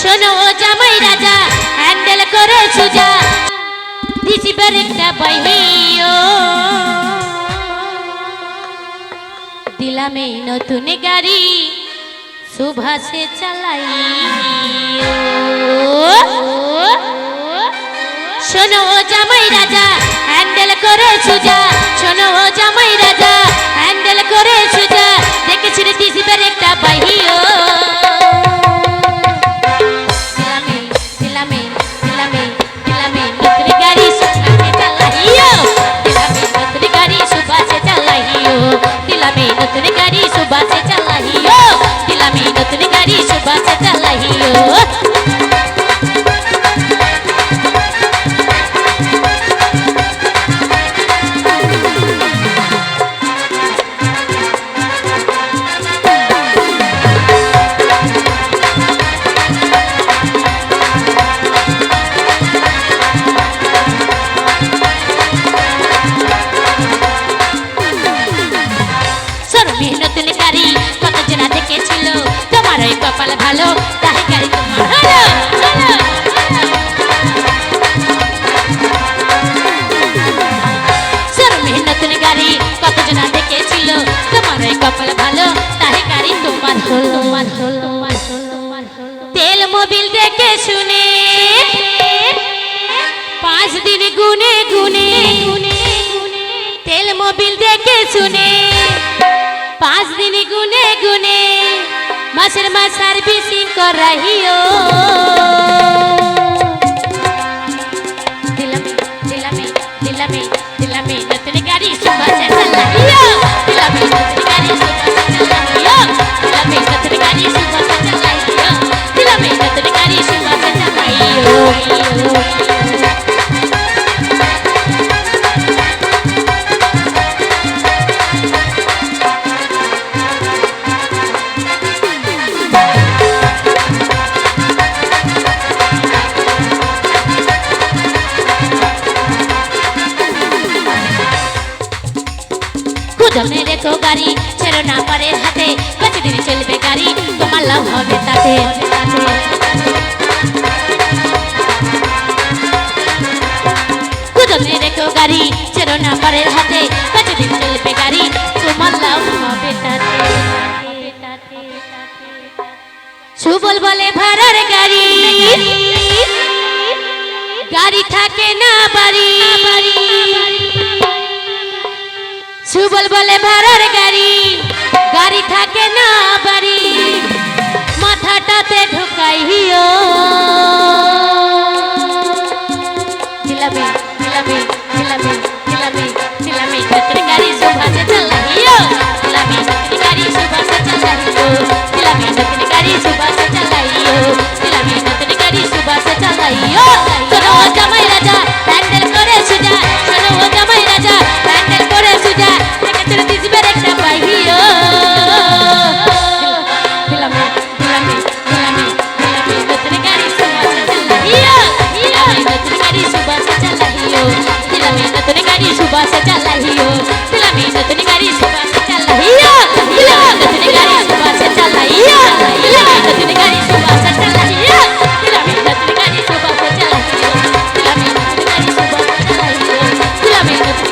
শোনো জামাই রাজা হ্যান্ডেল করে সুজা। দিছি একটা বহিও দিলামে নতুন গাড়ি, সুভাষে চালাই। শোনো জামাই রাজা হ্যান্ডেল করে সুজা। ভালো তাই সরু গাড়ি কত জনা দেখেছিল? তোমার তেল মোবিল দেখে শুনে, পাঁচ দিন গুনে গুনে গুনে তেল মোবিল দেখে শুনে, পাঁচ দিন গুনে মাসের মাস সার্ভিসিং করাইও। দিলামে দিলামে দিলামে দিলামে, নতুন গাড়ি সুবাসে চালাইও। দিলামে, নতুন গাড়ি সুবাসে চালাইও। দিলামে, নতুন গাড়ি সুবাসে চালাইও। দিলামে, নতুন গাড়ি রেখো গাড়ি, ছেড়ো না পরের হাতে বেশি দিন চলবে গাড়ি, তোমার লাভ হবে তাতে। কুদমে রেখো গাড়ি, ছেড়ো না পরের হাতে বেশি দিন চলবে গাড়ি, তোমার লাভ হবে তাতে। সুবল বলে, ভাড়ার গাড়ি। গাড়ি থাকে না বাড়ি। সুবল বলে ভাড়ার গাড়ি গাড়ি থাকে না বাড়ি, মাথাটাতে ঢুকাইও দিলামে জিলাপি জিলাপি দিলামে দিলামে দিলামে নতুন গাড়ি সুবাসে চালাইও দিলামে নতুন গাড়ি সুবাসে চালাইও দিলামে নতুন গাড়ি সুবাসে চালাইও দিলামে নতুন গাড়ি সুবাসে চালাইও দিলামে নতুন